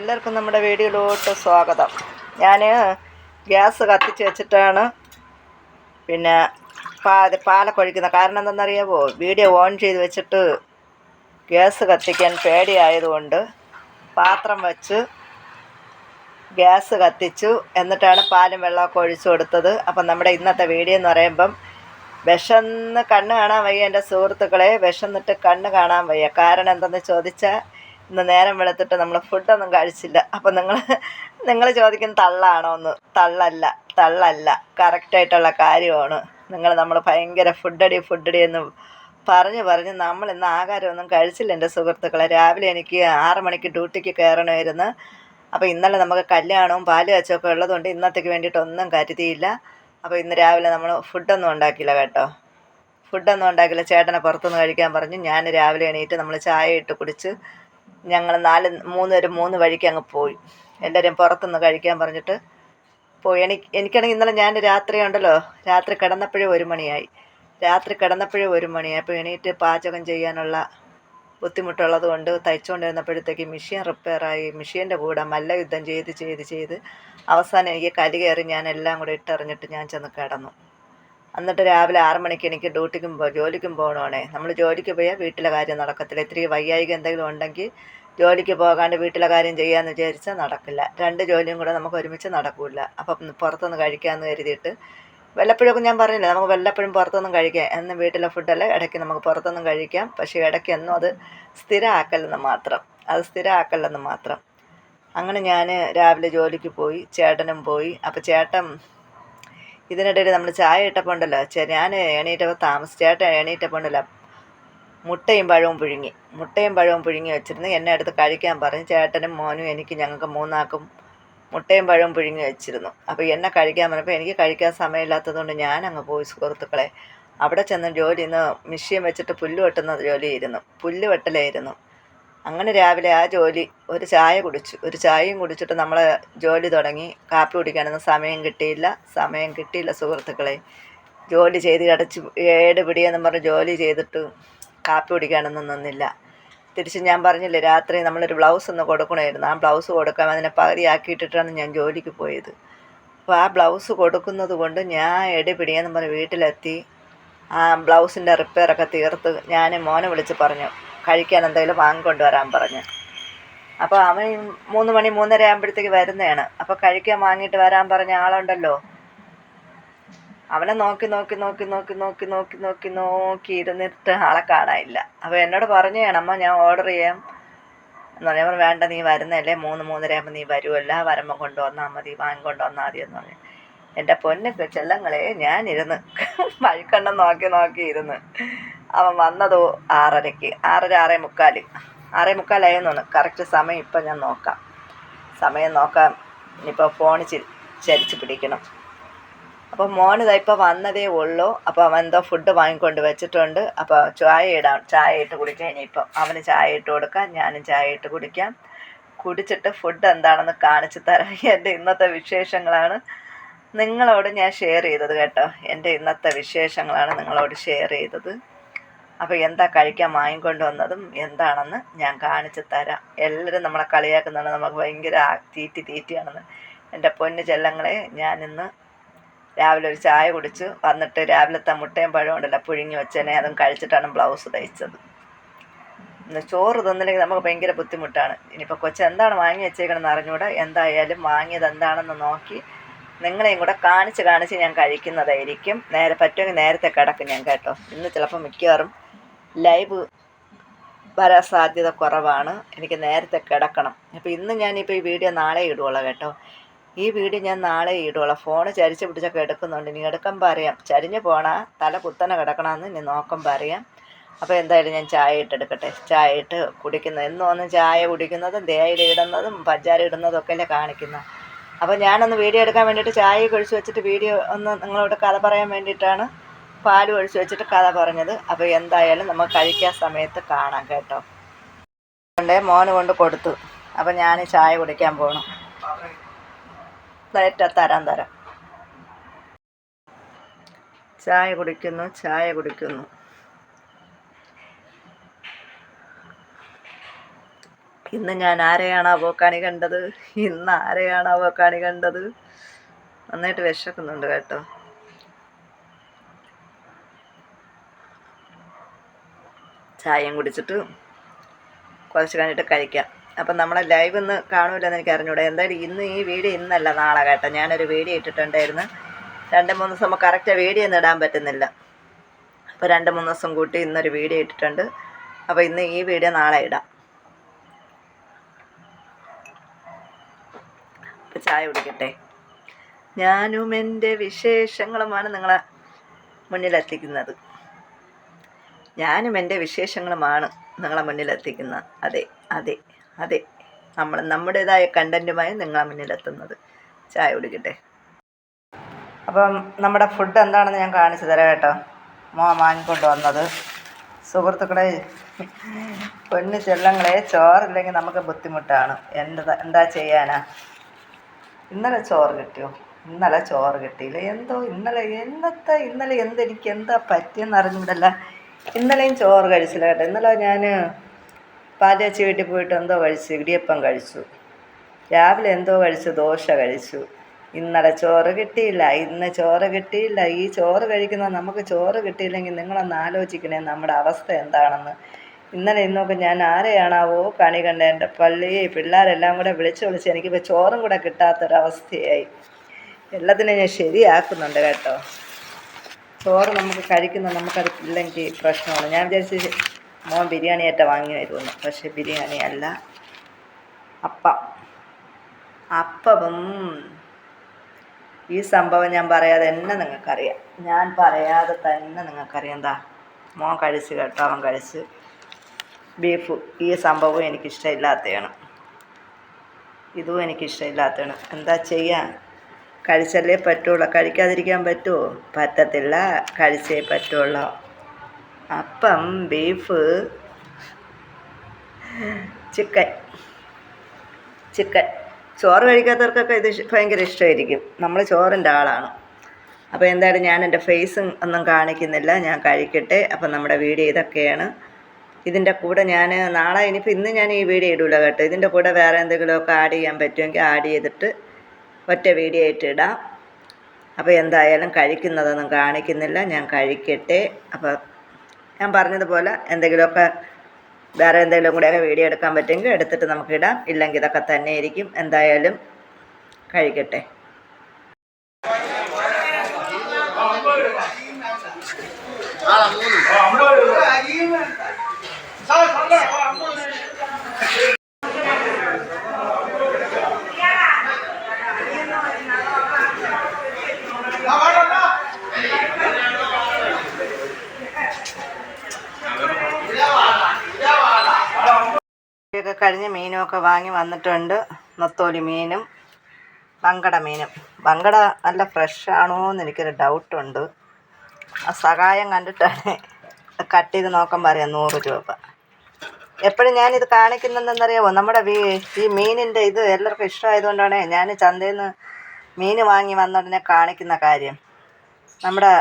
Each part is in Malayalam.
എല്ലാവർക്കും നമ്മുടെ വീഡിയോയിലോട്ട് സ്വാഗതം. ഞാൻ ഗ്യാസ് കത്തിച്ച് വെച്ചിട്ടാണ് പിന്നെ പാ പാലൊക്കെ ഒഴിക്കുന്നത് കാരണം എന്തെന്നറിയാമോ വീഡിയോ ഓൺ ചെയ്ത് വെച്ചിട്ട് ഗ്യാസ് കത്തിക്കാൻ പേടിയായതുകൊണ്ട് പാത്രം വച്ച് ഗ്യാസ് കത്തിച്ചു. എന്നിട്ടാണ് പാലും വെള്ളമൊക്കെ ഒഴിച്ചു കൊടുത്തത്. അപ്പം നമ്മുടെ ഇന്നത്തെ വീഡിയോ എന്ന് പറയുമ്പം വിശന്ന് കണ്ണ് കാണാൻ വയ്യ എന്റെ സുഹൃത്തുക്കളെ. വിശന്നിട്ട് കണ്ണ് കാണാൻ വയ്യ. കാരണം എന്തെന്ന് ചോദിച്ചാൽ ഇന്ന് നേരം വെളുത്തിട്ട് നമ്മൾ ഫുഡൊന്നും കഴിച്ചില്ല. അപ്പം നിങ്ങൾ നിങ്ങൾ ചോദിക്കുന്ന തള്ളാണോ എന്ന്. തള്ളല്ല തള്ളല്ല. കറക്റ്റായിട്ടുള്ള കാര്യമാണ്. നിങ്ങൾ നമ്മൾ ഭയങ്കര ഫുഡടി ഫുഡടി എന്ന് പറഞ്ഞ് പറഞ്ഞ് നമ്മൾ ഇന്ന് ആഹാരമൊന്നും കഴിച്ചില്ല എന്റെ സുഹൃത്തുക്കളെ. രാവിലെ എനിക്ക് ആറ് മണിക്ക് ഡ്യൂട്ടിക്ക് കയറണമായിരുന്നു അപ്പോൾ ഇന്നലെ നമുക്ക് കല്യാണവും പാൽ കാച്ചൊക്കെ ഉള്ളതുകൊണ്ട് ഇന്നത്തേക്ക് വേണ്ടിയിട്ടൊന്നും കരുതിയില്ല. അപ്പോൾ ഇന്ന് രാവിലെ നമ്മൾ ഫുഡൊന്നും ഉണ്ടാക്കിയില്ല കേട്ടോ. ഫുഡൊന്നും ഉണ്ടാക്കില്ല ചേട്ടനെ പുറത്തുനിന്ന് കഴിക്കാൻ പറഞ്ഞു. ഞാൻ രാവിലെ എണീറ്റ് നമ്മൾ ചായ ഇട്ട് കുടിച്ച് ഞങ്ങൾ നാല് മൂന്ന് പേരും മൂന്ന് വഴിക്ക് അങ്ങ് പോയി. എല്ലാവരും പുറത്തുനിന്ന് കഴിക്കാൻ പറഞ്ഞിട്ട് പോയി. എനിക്ക് എനിക്കാണെങ്കിൽ ഇന്നലെ ഞാൻ രാത്രി ഉണ്ടല്ലോ. രാത്രി കിടന്നപ്പോഴേ ഒരു മണിയായി. രാത്രി കിടന്നപ്പോഴേ ഒരു മണിയായി. അപ്പോൾ എണീറ്റ് പാചകം ചെയ്യാനുള്ള ബുദ്ധിമുട്ടുള്ളത് കൊണ്ട് തയ്ച്ചുകൊണ്ടിരുന്നപ്പോഴത്തേക്ക് മെഷീൻ റിപ്പയറായി മെഷീന്റെ കൂടെ മല്ലയുദ്ധം ചെയ്ത് ചെയ്ത് ചെയ്ത് അവസാനം എനിക്ക് കലി കയറി ഞാൻ എല്ലാം കൂടെ ഇട്ടെറിഞ്ഞിട്ട് ഞാൻ ചെന്ന് കിടന്നു. എന്നിട്ട് രാവിലെ ആറ് മണിക്ക് എനിക്ക് ഡ്യൂട്ടിക്കും പോ ജോലിക്കും പോകണമാണേ നമ്മൾ ജോലിക്ക് പോയാൽ വീട്ടിലെ കാര്യം നടക്കത്തില്ല. ഇത്തിരി വയ്യായിക എന്തെങ്കിലും ഉണ്ടെങ്കിൽ ജോലിക്ക് പോകാണ്ട് വീട്ടിലെ കാര്യം ചെയ്യാമെന്ന് വിചാരിച്ചാൽ നടക്കില്ല. രണ്ട് ജോലിയും കൂടെ നമുക്ക് ഒരുമിച്ച് നടക്കില്ല അപ്പം പുറത്തുനിന്ന് കഴിക്കാമെന്ന് കരുതിയിട്ട് വല്ലപ്പോഴൊക്കെ ഞാൻ പറഞ്ഞില്ല നമുക്ക് വല്ലപ്പോഴും പുറത്തൊന്നും കഴിക്കാം. എന്നും വീട്ടിലെ ഫുഡല്ല ഇടയ്ക്ക് നമുക്ക് പുറത്തൊന്നും കഴിക്കാം. പക്ഷേ ഇടയ്ക്ക് എന്നും അത് സ്ഥിരമാക്കല്ലെന്ന് മാത്രം. അത് സ്ഥിരമാക്കല്ലെന്ന് മാത്രം. അങ്ങനെ ഞാൻ രാവിലെ ജോലിക്ക് പോയി ചേട്ടനും പോയി. അപ്പോൾ ചേട്ടൻ ഇതിനിടയിൽ നമ്മൾ ചായ ഇട്ടപ്പോൾ ഉണ്ടല്ലോ ഞാൻ എണീറ്റപ്പോൾ താമസിച്ച് ചേട്ടൻ എണീറ്റപ്പോൾ ഉണ്ടല്ലോ മുട്ടയും പഴവും പുഴുങ്ങി. മുട്ടയും പഴവും പുഴുങ്ങി വെച്ചിരുന്നു. എന്നെ അടുത്ത് കഴിക്കാൻ പറഞ്ഞു. ചേട്ടനും മോനും എനിക്ക് ഞങ്ങൾക്ക് മൂന്നാക്കും മുട്ടയും പഴവും പുഴുങ്ങി വെച്ചിരുന്നു. അപ്പോൾ എന്നെ കഴിക്കാൻ പറഞ്ഞപ്പോൾ എനിക്ക് കഴിക്കാൻ സമയമില്ലാത്തതുകൊണ്ട് ഞാൻ അങ്ങ് പോയി സുഹൃത്തുക്കളെ. അവിടെ ചെന്ന് ജോലി ഇന്ന് മിഷ്യൻ വെച്ചിട്ട് പുല്ല് വെട്ടുന്ന ജോലിയായിരുന്നു. പുല്ല് വെട്ടലായിരുന്നു. അങ്ങനെ രാവിലെ ആ ജോലി ഒരു ചായ കുടിച്ചു. ഒരു ചായയും കുടിച്ചിട്ട് നമ്മൾ ജോലി തുടങ്ങി. കാപ്പി കുടിക്കാനൊന്നും സമയം കിട്ടിയില്ല. സമയം കിട്ടിയില്ല സുഹൃത്തുക്കളെ. ജോലി ചെയ്ത് കിടച്ച്. ഏട് പിടിയെന്നും പറഞ്ഞ് ജോലി ചെയ്തിട്ട് കാപ്പി കുടിക്കാനൊന്നും നിന്നില്ല. തിരിച്ച് ഞാൻ പറഞ്ഞില്ലേ രാത്രി നമ്മളൊരു ബ്ലൗസ് ഒന്ന് കൊടുക്കണമായിരുന്നു. ആ ബ്ലൗസ് കൊടുക്കാൻ അതിനെ പകുതിയാക്കിയിട്ടിട്ടാണ് ഞാൻ ജോലിക്ക് പോയത്. അപ്പോൾ ആ ബ്ലൗസ് കൊടുക്കുന്നത് കൊണ്ട് ഞാൻ എടി പിടിയെന്ന് പറഞ്ഞ് വീട്ടിലെത്തി. ആ ബ്ലൗസിന്റെ റിപ്പയറൊക്കെ തീർത്ത് ഞാൻ മോനെ വിളിച്ച് പറഞ്ഞു. കഴിക്കാൻ എന്തെങ്കിലും വാങ്ങിക്കൊണ്ട് വരാൻ പറഞ്ഞു. അപ്പോൾ അവൻ മൂന്ന് മണി മൂന്നര ആകുമ്പോഴത്തേക്ക് വരുന്നതാണ്. അപ്പോൾ കഴിക്കാൻ വാങ്ങിയിട്ട് വരാൻ പറഞ്ഞ ആളുണ്ടല്ലോ. അവനെ നോക്കി നോക്കി നോക്കി നോക്കി നോക്കി നോക്കി നോക്കി നോക്കി ഇരുന്നിട്ട് ആളെ കാണാനില്ല. അപ്പോൾ എന്നോട് പറഞ്ഞതാണ് അമ്മ ഞാൻ ഓർഡർ ചെയ്യാം. എന്ന് പറഞ്ഞാൽ വേണ്ട നീ വരുന്നതല്ലേ? മൂന്ന് മൂന്നര ആകുമ്പോൾ നീ വരുമല്ല വരുമ്പോൾ കൊണ്ടുവന്നാൽ മതി വാങ്ങിക്കൊണ്ട് വന്നാൽ മതി എന്ന് പറഞ്ഞു. എന്റെ പൊന്നൊക്കെ ചെല്ലങ്ങളെ ഞാനിരുന്ന്. വഴിക്കണ്ണം നോക്കി നോക്കി ഇരുന്ന്. അവൻ വന്നത് ആറരയ്ക്ക്. ആറര ആറേ മുക്കാൽ ആറേ മുക്കാലായെന്ന് തോന്നുന്നു കറക്റ്റ് സമയം ഇപ്പം ഞാൻ നോക്കാം. സമയം നോക്കാം. ഇനിയിപ്പോൾ ഫോൺ ചരിച്ച് പിടിക്കണം. അപ്പോൾ മോനിതാ ഇപ്പോൾ വന്നതേ ഉള്ളൂ. അപ്പോൾ അവൻ എന്തോ ഫുഡ് വാങ്ങിക്കൊണ്ട് വെച്ചിട്ടുണ്ട്. അപ്പോൾ ചായ ഇടാം. ചായ ഇട്ട് കുടിക്കാം. ഇനിയിപ്പം അവന് ചായ ഇട്ട് കൊടുക്കാം. ഞാനും ചായ ഇട്ട് കുടിക്കാം. കുടിച്ചിട്ട് ഫുഡ് എന്താണെന്ന് കാണിച്ചു തരാം. എന്റെ ഇന്നത്തെ വിശേഷങ്ങളാണ്. നിങ്ങളോട് ഞാൻ ഷെയർ ചെയ്തത് കേട്ടോ. എന്റെ ഇന്നത്തെ വിശേഷങ്ങളാണ് നിങ്ങളോട് ഷെയർ ചെയ്തത്. അപ്പോൾ എന്താ കഴിക്കാൻ വാങ്ങിക്കൊണ്ട് വന്നതും എന്താണെന്ന് ഞാൻ കാണിച്ചു തരാം. എല്ലാവരും നമ്മളെ കളിയാക്കുന്നതാണ്. നമുക്ക് ഭയങ്കര തീറ്റി തീറ്റിയാണെന്ന്. എന്റെ പൊന്ന് ചെല്ലങ്ങളെ ഞാനിന്ന് രാവിലെ ഒരു ചായ കുടിച്ച്. വന്നിട്ട് രാവിലത്തെ മുട്ടയും പഴവും ഉണ്ടല്ലോ പുഴുങ്ങി വെച്ചതിനെ അതും കഴിച്ചിട്ടാണ് ബ്ലൗസ് തയ്ച്ചത്. ചോറ് തിന്നില്ലെങ്കിൽ നമുക്ക് ഭയങ്കര ബുദ്ധിമുട്ടാണ്. ഇനിയിപ്പോൾ കൊച്ചു എന്താണ് വാങ്ങി വെച്ചേക്കണമെന്ന് അറിഞ്ഞുകൂടെ എന്തായാലും വാങ്ങിയത് എന്താണെന്ന് നോക്കി നിങ്ങളെയും കൂടെ കാണിച്ച് കാണിച്ച് ഞാൻ കഴിക്കുന്നതായിരിക്കും. നേരെ പറ്റുമെങ്കിൽ നേരത്തെ കിടക്കും ഞാൻ കേട്ടോ. ഇന്ന് ചിലപ്പോൾ മിക്കവാറും ലൈവ് വരാൻ സാധ്യത കുറവാണ്. എനിക്ക് നേരത്തെ കിടക്കണം. അപ്പോൾ ഇന്ന് ഞാനിപ്പോൾ ഈ വീഡിയോ നാളെ ഇടുവുള്ളൂ കേട്ടോ. ഈ വീഡിയോ ഞാൻ നാളെ ഇടുവുള്ളൂ ഫോൺ ചരിച്ച് പിടിച്ചൊക്കെ എടുക്കുന്നുണ്ട്. ഇനി എടുക്കുമ്പോൾ പറയാം. ചരിഞ്ഞ് പോണ തല കുത്തനെ കിടക്കണമെന്ന് ഇനി നോക്കുമ്പോൾ അറിയാം അപ്പോൾ എന്തായാലും ഞാൻ ചായ ഇട്ടെടുക്കട്ടെ ചായ ഇട്ട് കുടിക്കുന്നത് എന്നും ഒന്ന് ചായ കുടിക്കുന്നതും തേയില ഇടുന്നതും പഞ്ചാര ഇടുന്നതും ഒക്കെ അല്ലേ കാണിക്കുന്നത് അപ്പോൾ ഞാനൊന്ന് വീഡിയോ എടുക്കാൻ വേണ്ടിയിട്ട് ചായ കഴിച്ചു വെച്ചിട്ട് വീഡിയോ ഒന്ന് നിങ്ങളോട് കഥ പറയാൻ വേണ്ടിയിട്ടാണ്. പാൽ ഒഴിച്ച് വെച്ചിട്ട് കഥ പറഞ്ഞത്. അപ്പോൾ എന്തായാലും നമ്മൾ കഴിക്കാൻ സമയത്ത് കാണാം കേട്ടോ. കൊണ്ടേ മോന് കൊണ്ട് കൊടുത്തു. അപ്പോൾ ഞാൻ ചായ കുടിക്കാൻ പോകണം പ്ലേറ്റ് തരാം തരാം. ചായ കുടിക്കുന്നു ചായ കുടിക്കുന്നു. ഇന്ന് ഞാൻ ആരെയാണാവോ കണി കണ്ടത്? ഇന്ന് ആരെയാണാവോ കണി കണ്ടത്? നന്നായിട്ട് വിശക്കുന്നുണ്ട് കേട്ടോ. ചായയും കുടിച്ചിട്ട് കുറച്ച് കഴിഞ്ഞിട്ട് കഴിക്കാം. അപ്പം നമ്മളെ ലൈവ് ഇന്ന് കാണൂലെന്ന് എനിക്ക് അറിഞ്ഞൂടെ. എന്തായാലും ഇന്ന് ഈ വീഡിയോ ഇന്നല്ല നാളെ കേട്ടോ. ഞാനൊരു വീഡിയോ ഇട്ടിട്ടുണ്ടായിരുന്നു. രണ്ട് മൂന്ന് ദിവസം കറക്റ്റ് വീഡിയോ ഒന്നും ഇടാൻ പറ്റുന്നില്ല. അപ്പോൾ രണ്ട് മൂന്ന് ദിവസം കൂട്ടി ഇന്നൊരു വീഡിയോ ഇട്ടിട്ടുണ്ട്. അപ്പോൾ ഇന്ന് ഈ വീഡിയോ നാളെ ഇടാം. അപ്പോൾ ചായ കുടിക്കട്ടെ. ഞാനും എന്റെ വിശേഷങ്ങളുമാണ് നിങ്ങളെ മുന്നിലെത്തിക്കുന്നത്. ഞാനും എന്റെ വിശേഷങ്ങളുമാണ് നിങ്ങളെ മുന്നിലെത്തിക്കുന്നത് അതെ അതെ അതെ. നമ്മൾ നമ്മുടേതായ കണ്ടന്റുമായി നിങ്ങളെ മുന്നിലെത്തുന്നത്. ചായ കുടിക്കട്ടെ. അപ്പം നമ്മുടെ ഫുഡ് എന്താണെന്ന് ഞാൻ കാണിച്ചു തരാം കേട്ടോ. മോ വാങ്ങിക്കൊണ്ട് വന്നത്. സുഹൃത്തുക്കളെ പൊന്നു ചെല്ലങ്ങളെ ചോറില്ലെങ്കിൽ നമുക്ക് ബുദ്ധിമുട്ടാണ്. എന്താ എന്താ ചെയ്യാനാ? ഇന്നലെ ചോറ് കിട്ടിയോ? ഇന്നലെ ചോറ് കിട്ടിയില്ല. എന്തോ ഇന്നലെ എന്നത്തെ ഇന്നലെ എന്തെനിക്ക് എന്താ പറ്റിയെന്ന് ഇന്നലെയും ചോറ് കഴിച്ചില്ല കേട്ടോ. ഇന്നലെ ഞാൻ പാചകച്ചി വീട്ടിൽ പോയിട്ട് എന്തോ കഴിച്ചു ഇടിയപ്പം കഴിച്ചു. രാവിലെ എന്തോ കഴിച്ചു ദോശ കഴിച്ചു. ഇന്നലെ ചോറ് കിട്ടിയില്ല ഇന്ന് ചോറ് കിട്ടിയില്ല. ഈ ചോറ് കഴിക്കുന്ന നമുക്ക് ചോറ് കിട്ടിയില്ലെങ്കിൽ നിങ്ങളൊന്ന് ആലോചിക്കണേ നമ്മുടെ അവസ്ഥ എന്താണെന്ന്. ഇന്നലെ ഇന്നൊക്കെ ഞാൻ ആരെയാണാവോ കണി കണ്ട എന്റെ പള്ളി പിള്ളേരെല്ലാം കൂടെ വിളിച്ച് വിളിച്ച് എനിക്കിപ്പോൾ ചോറും കൂടെ കിട്ടാത്തൊരവസ്ഥയായി. എല്ലാത്തിനും ഞാൻ ശരിയാക്കുന്നുണ്ട് കേട്ടോ. ചോറ് നമുക്ക് കഴിക്കുന്ന നമുക്കത് ഇല്ലെങ്കിൽ പ്രശ്നമാണ്. ഞാൻ വിചാരിച്ച് മോൻ ബിരിയാണി ആയിട്ട് വാങ്ങി വരുമെന്ന് പക്ഷേ ബിരിയാണി അല്ല. അപ്പം. അപ്പവും ഈ സംഭവം ഞാൻ പറയാതെ തന്നെ നിങ്ങൾക്കറിയാം. ഞാൻ പറയാതെ തന്നെ നിങ്ങൾക്കറിയാം. എന്താ മോൻ കഴിച്ച് കേട്ടോ അവൻ കഴിച്ച്. ബീഫ് ഈ സംഭവം എനിക്കിഷ്ടമില്ലാത്തതാണ് ഇതും എനിക്കിഷ്ടമില്ലാത്തതാണ് എന്താ ചെയ്യാൻ? കഴിച്ചല്ലേ പറ്റുള്ളൂ. കഴിക്കാതിരിക്കാൻ പറ്റുമോ പറ്റത്തില്ല. കഴിച്ചേ പറ്റുള്ളൂ. അപ്പം ബീഫ് ചിക്കൻ ചിക്കൻ. ചോറ് കഴിക്കാത്തവർക്കൊക്കെ ഇത് ഭയങ്കര ഇഷ്ടമായിരിക്കും. നമ്മൾ ചോറിന്റെ ആളാണ്. അപ്പോൾ എന്തായാലും ഞാൻ എന്റെ ഫേസ് ഒന്നും കാണിക്കുന്നില്ല. ഞാൻ കഴിക്കട്ടെ. അപ്പം നമ്മുടെ വീഡിയോ ഇതൊക്കെയാണ്. ഇതിന്റെ കൂടെ ഞാൻ നാളെ ഇനിയിപ്പോൾ ഇന്ന് ഞാൻ ഈ വീഡിയോ ഇടൂല കേട്ടോ. ഇതിന്റെ കൂടെ വേറെ എന്തെങ്കിലുമൊക്കെ ആഡ് ചെയ്യാൻ പറ്റുമെങ്കിൽ ആഡ് ചെയ്തിട്ട് ഒറ്റ വീഡിയോ ആയിട്ട് ഇടാം. അപ്പോൾ എന്തായാലും കഴിക്കുന്നതൊന്നും കാണിക്കുന്നില്ല. ഞാൻ കഴിക്കട്ടെ. അപ്പോൾ ഞാൻ പറഞ്ഞതുപോലെ എന്തെങ്കിലുമൊക്കെ വേറെ എന്തെങ്കിലും കൂടെയൊക്കെ വീഡിയോ എടുക്കാൻ പറ്റുമെങ്കിൽ എടുത്തിട്ട് നമുക്ക് ഇടാം. ഇല്ലെങ്കിൽ ഇതൊക്കെ തന്നെ ആയിരിക്കും. എന്തായാലും കഴിക്കട്ടെ. ഒക്കെ കഴിഞ്ഞ് മീനുമൊക്കെ വാങ്ങി വന്നിട്ടുണ്ട്. നത്തോലി മീനും വങ്കട മീനും. വങ്കട നല്ല ഫ്രഷാണോ എന്ന് എനിക്കൊരു ഡൗട്ടുണ്ട്. ആ സഹായം കണ്ടിട്ടാണ് കട്ട് ചെയ്ത് നോക്കാൻ പറയാം നൂറ് രൂപ. എപ്പോഴും ഞാനിത് കാണിക്കുന്നതെന്നറിയാമോ നമ്മുടെ വീ ഈ മീനിന്റെ ഇത് എല്ലാവർക്കും ഇഷ്ടമായതുകൊണ്ടാണ് ഞാൻ ചന്തയിൽ നിന്ന് മീൻ വാങ്ങി വന്ന കാണിക്കുന്ന കാര്യം. നമ്മുടെ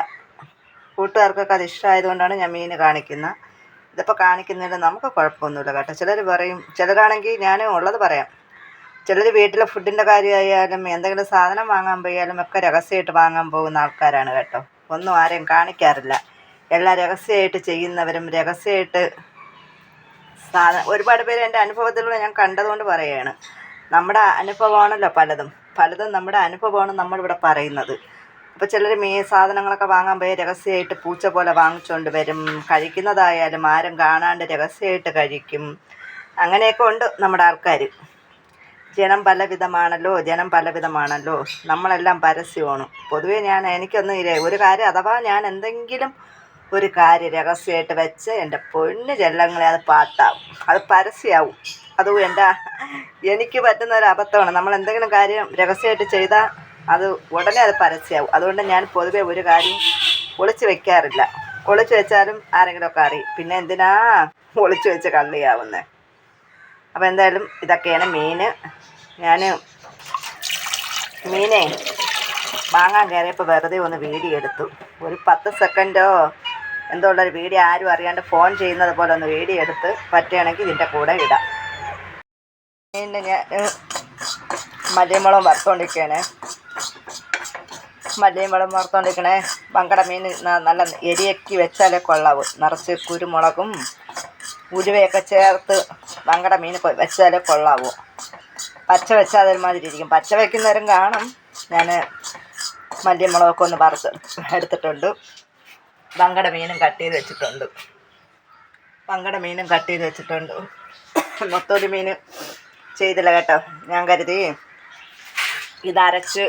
കൂട്ടുകാർക്കൊക്കെ അത് ഇഷ്ടമായതുകൊണ്ടാണ് ഞാൻ മീൻ കാണിക്കുന്നത് ഇതിപ്പോൾ കാണിക്കുന്നതിൽ നമുക്ക് കുഴപ്പമൊന്നുമില്ല കേട്ടോ. ചിലർ പറയും ചിലരാണെങ്കിൽ ഞാൻ ഉള്ളത് പറയാം. ചിലർ വീട്ടിലെ ഫുഡിന്റെ കാര്യമായാലും എന്തെങ്കിലും സാധനം വാങ്ങാൻ പോയാലും ഒക്കെ രഹസ്യമായിട്ട് വാങ്ങാൻ പോകുന്ന ആൾക്കാരാണ് കേട്ടോ. ഒന്നും ആരെയും കാണിക്കാറില്ല. എല്ലാം രഹസ്യമായിട്ട് ചെയ്യുന്നവരും രഹസ്യമായിട്ട് സാധനം ഒരുപാട് പേര് എന്റെ അനുഭവത്തിലൂടെ ഞാൻ കണ്ടതുകൊണ്ട് പറയുകയാണ് നമ്മുടെ അനുഭവമാണല്ലോ പലതും. പലതും നമ്മുടെ അനുഭവമാണ് നമ്മളിവിടെ പറയുന്നത്. അപ്പോൾ ചിലർ മീ സാധനങ്ങളൊക്കെ വാങ്ങാൻ പോയി രഹസ്യമായിട്ട് പൂച്ച പോലെ വാങ്ങിച്ചുകൊണ്ട് വരും. കഴിക്കുന്നതായാലും ആരും കാണാണ്ട് രഹസ്യമായിട്ട് കഴിക്കും. അങ്ങനെയൊക്കെ ഉണ്ട് നമ്മുടെ ആൾക്കാർ ജനം പലവിധമാണല്ലോ ജനം പലവിധമാണല്ലോ. നമ്മളെല്ലാം പരസ്യമാണ്. പൊതുവേ ഞാൻ എനിക്കൊന്നും ഇല്ല. ഒരു കാര്യം അഥവാ ഞാൻ എന്തെങ്കിലും ഒരു കാര്യം രഹസ്യമായിട്ട് വെച്ച് എന്റെ പൊന്ന് ചെല്ലങ്ങളെ അത് പാട്ടാവും. അത് പരസ്യമാവും അതും എന്റെ എനിക്ക് പറ്റുന്ന ഒരു അബദ്ധമാണ്. നമ്മൾ എന്തെങ്കിലും കാര്യം രഹസ്യമായിട്ട് ചെയ്താൽ അത് ഉടനെ അത് പരസ്യമാവും അതുകൊണ്ട് ഞാൻ പൊതുവെ ഒരു കാര്യം ഒളിച്ചു വെക്കാറില്ല. ഒളിച്ചു വെച്ചാലും ആരെങ്കിലുമൊക്കെ അറിയും. പിന്നെ എന്തിനാ ഒളിച്ചു വെച്ച് കള്ളിയാവുന്നത് അപ്പോൾ എന്തായാലും ഇതൊക്കെയാണ് മീൻ ഞാൻ മീനെ വാങ്ങാൻ കയറിയപ്പോൾ വെറുതെ ഒന്ന് വീഡിയോ എടുത്തു. ഒരു പത്ത് സെക്കൻഡോ എന്തോ ഉള്ളൊരു വീഡിയോ ആരും അറിയാണ്ട് ഫോൺ ചെയ്യുന്നത് പോലെ ഒന്ന് വീഡിയോ എടുത്ത് പറ്റുകയാണെങ്കിൽ ഇതിന്റെ കൂടെ ഇടാം. മീനിന് ഞാൻ മല്ലിമുളക് വറുത്തോണ്ടിരിക്കുകയാണ് വെള്ളം വറുത്തോണ്ടിരിക്കണേ. പങ്കട മീൻ നല്ല എരിയക്കി വെച്ചാലേ കൊള്ളാവൂ. നിറച്ച് കുരുമുളകും ഉരുവയൊക്കെ ചേർത്ത് പങ്കട മീൻ വെച്ചാലേ കൊള്ളാവൂ. പച്ച വെച്ചാൽ അതൊരുമാതിരി ഇരിക്കും. പച്ച വയ്ക്കുന്നവരും കാണും. ഞാൻ മല്ലിമുളകൊക്കെ ഒന്ന് വറുത്ത് എടുത്തിട്ടുണ്ട്. പങ്കട മീനും കട്ട് ചെയ്ത് വെച്ചിട്ടുണ്ട്. പങ്കട മീനും കട്ട് ചെയ്ത് വെച്ചിട്ടുണ്ട്. മൊത്തൊരു മീൻ ചെയ്തില്ല കേട്ടോ. ഞാൻ കരുതി. ഇതരച്ച്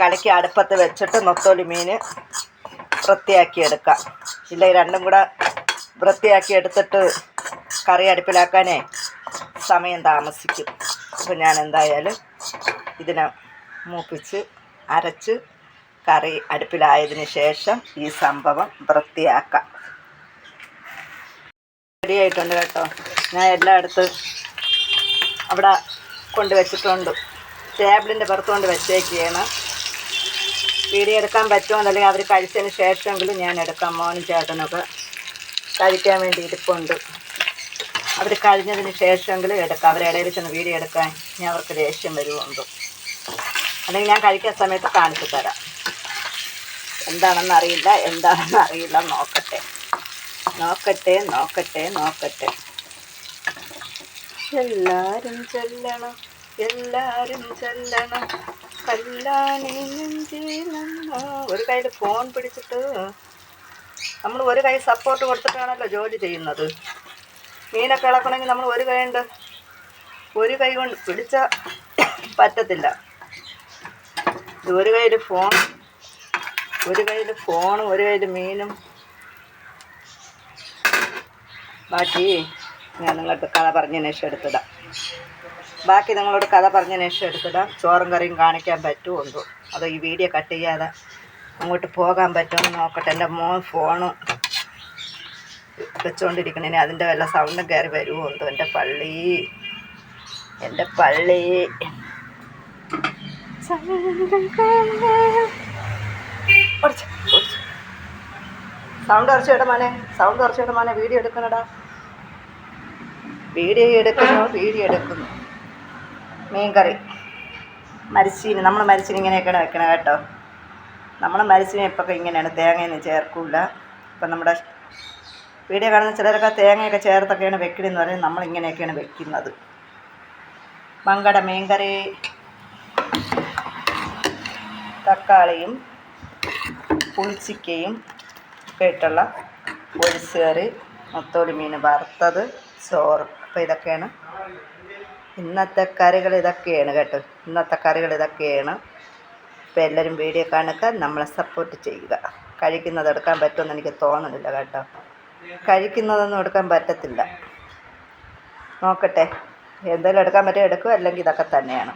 കലക്കി അടുപ്പത്ത് വെച്ചിട്ട് നൊത്തോലി മീൻ വൃത്തിയാക്കി എടുക്കാം. ഇല്ല രണ്ടും കൂടെ വൃത്തിയാക്കി എടുത്തിട്ട് കറി അടുപ്പിലാക്കാനേ സമയം താമസിക്കും. അപ്പോൾ ഞാൻ എന്തായാലും ഇതിനെ മൂപ്പിച്ച് അരച്ച് കറി അടുപ്പിലായതിന് ശേഷം ഈ സംഭവം വൃത്തിയാക്കാം. റെഡിയായിട്ടുണ്ട് കേട്ടോ. ഞാൻ എല്ലായിടത്തും അവിടെ കൊണ്ട് വെച്ചിട്ടുണ്ട്. ടേബിളിന്റെ പുറത്തുകൊണ്ട് വെച്ചേക്കുകയാണ്. വീഡിയോ എടുക്കാൻ പറ്റുമോ എന്നല്ലെങ്കിൽ അവർ കഴിച്ചതിന് ശേഷമെങ്കിലും ഞാൻ എടുക്കാം. മോനും ചേട്ടനൊക്കെ കഴിക്കാൻ വേണ്ടി ഇരിപ്പുണ്ട്. അവർ കഴിഞ്ഞതിന് ശേഷമെങ്കിലും എടുക്കാം. അവരെ ഇടയിൽ ചെന്ന് വീഡിയോ എടുക്കാൻ ഞാൻ അവർക്ക് ദേഷ്യം വരുമുണ്ട് അല്ലെങ്കിൽ ഞാൻ കഴിക്കാൻ സമയത്ത് കാണിച്ചു തരാം. എന്താണെന്ന് അറിയില്ല എന്താണെന്ന് അറിയില്ല നോക്കട്ടെ. നോക്കട്ടെ നോക്കട്ടെ നോക്കട്ടെ. എല്ലാരും ചെല്ലണം. എല്ലാരും ചെല്ലണം. ഒരു കയ്യിൽ ഫോൺ പിടിച്ചിട്ട് നമ്മൾ ഒരു കൈ സപ്പോർട്ട് കൊടുത്തിട്ടാണല്ലോ ജോലി ചെയ്യുന്നത്. മീനൊക്കെ ഇളക്കണമെങ്കിൽ നമ്മൾ ഒരു കൈ ഉണ്ട്. ഒരു കൈ കൊണ്ട് പിടിച്ച പറ്റത്തില്ല. ഒരു കയ്യിൽ ഫോൺ ഒരു കയ്യിൽ ഫോണും ഒരു കയ്യിൽ മീനും. ബാക്കി ഞാൻ നിങ്ങളുടെ കഥ പറഞ്ഞതിന് ശേഷം ബാക്കി നിങ്ങളോട് കഥ പറഞ്ഞതിന് ശേഷം എടുത്തിടാം. ചോറും കറിയും കാണിക്കാൻ പറ്റുമോ എന്തോ അതോ ഈ വീഡിയോ കട്ട് ചെയ്യാതെ അങ്ങോട്ട് പോകാൻ പറ്റുമെന്ന് നോക്കട്ടെ. എന്റെ മോൻ ഫോണ് വെച്ചുകൊണ്ടിരിക്കണേ അതിന്റെ വല്ല സൗണ്ടും കയറി വരുമോ എന്തോ. എന്റെ പള്ളി. എന്റെ പള്ളി. സൗണ്ട് കുറച്ച് ഇടമാനെ സൗണ്ട് കുറച്ച് ഇടമാനെ വീഡിയോ എടുക്കണടാ. വീഡിയോ എടുക്കുന്നു വീഡിയോ എടുക്കുന്നു. മീൻകറി. മരിച്ചീന് നമ്മൾ മരിച്ചിന് ഇങ്ങനെയൊക്കെയാണ് വെക്കണത് കേട്ടോ. നമ്മൾ മരിച്ചിന് ഇപ്പോൾ ഇങ്ങനെയാണ് തേങ്ങയൊന്നും ചേർക്കില്ല ഇപ്പം നമ്മുടെ വീഡിയോ കാണുന്ന ചിലരൊക്കെ തേങ്ങയൊക്കെ ചേർത്തൊക്കെയാണ് വെക്കണമെന്ന് പറയുന്നത് നമ്മൾ ഇങ്ങനെയൊക്കെയാണ് വെക്കുന്നത്. മങ്കട മീൻകറി തക്കാളിയും പുളിച്ചിക്കയും ഒക്കെ ഇട്ടുള്ള ഒഴിച്ച് മുത്തോലി മീൻ വറുത്തത് ചോറ്. അപ്പോൾ ഇതൊക്കെയാണ് ഇന്നത്തെ കറികൾ ഇതൊക്കെയാണ് കേട്ടോ. ഇന്നത്തെ കറികൾ ഇതൊക്കെയാണ്. അപ്പോൾ എല്ലാവരും വീഡിയോ കാണുക നമ്മളെ സപ്പോർട്ട് ചെയ്യുക. കഴിക്കുന്നത് എടുക്കാൻ പറ്റുമെന്ന് എനിക്ക് തോന്നുന്നില്ല കേട്ടോ. കഴിക്കുന്നതൊന്നും എടുക്കാൻ പറ്റത്തില്ല. നോക്കട്ടെ. എന്തെങ്കിലും എടുക്കാൻ പറ്റുമോ എടുക്കും അല്ലെങ്കിൽ ഇതൊക്കെ തന്നെയാണ്.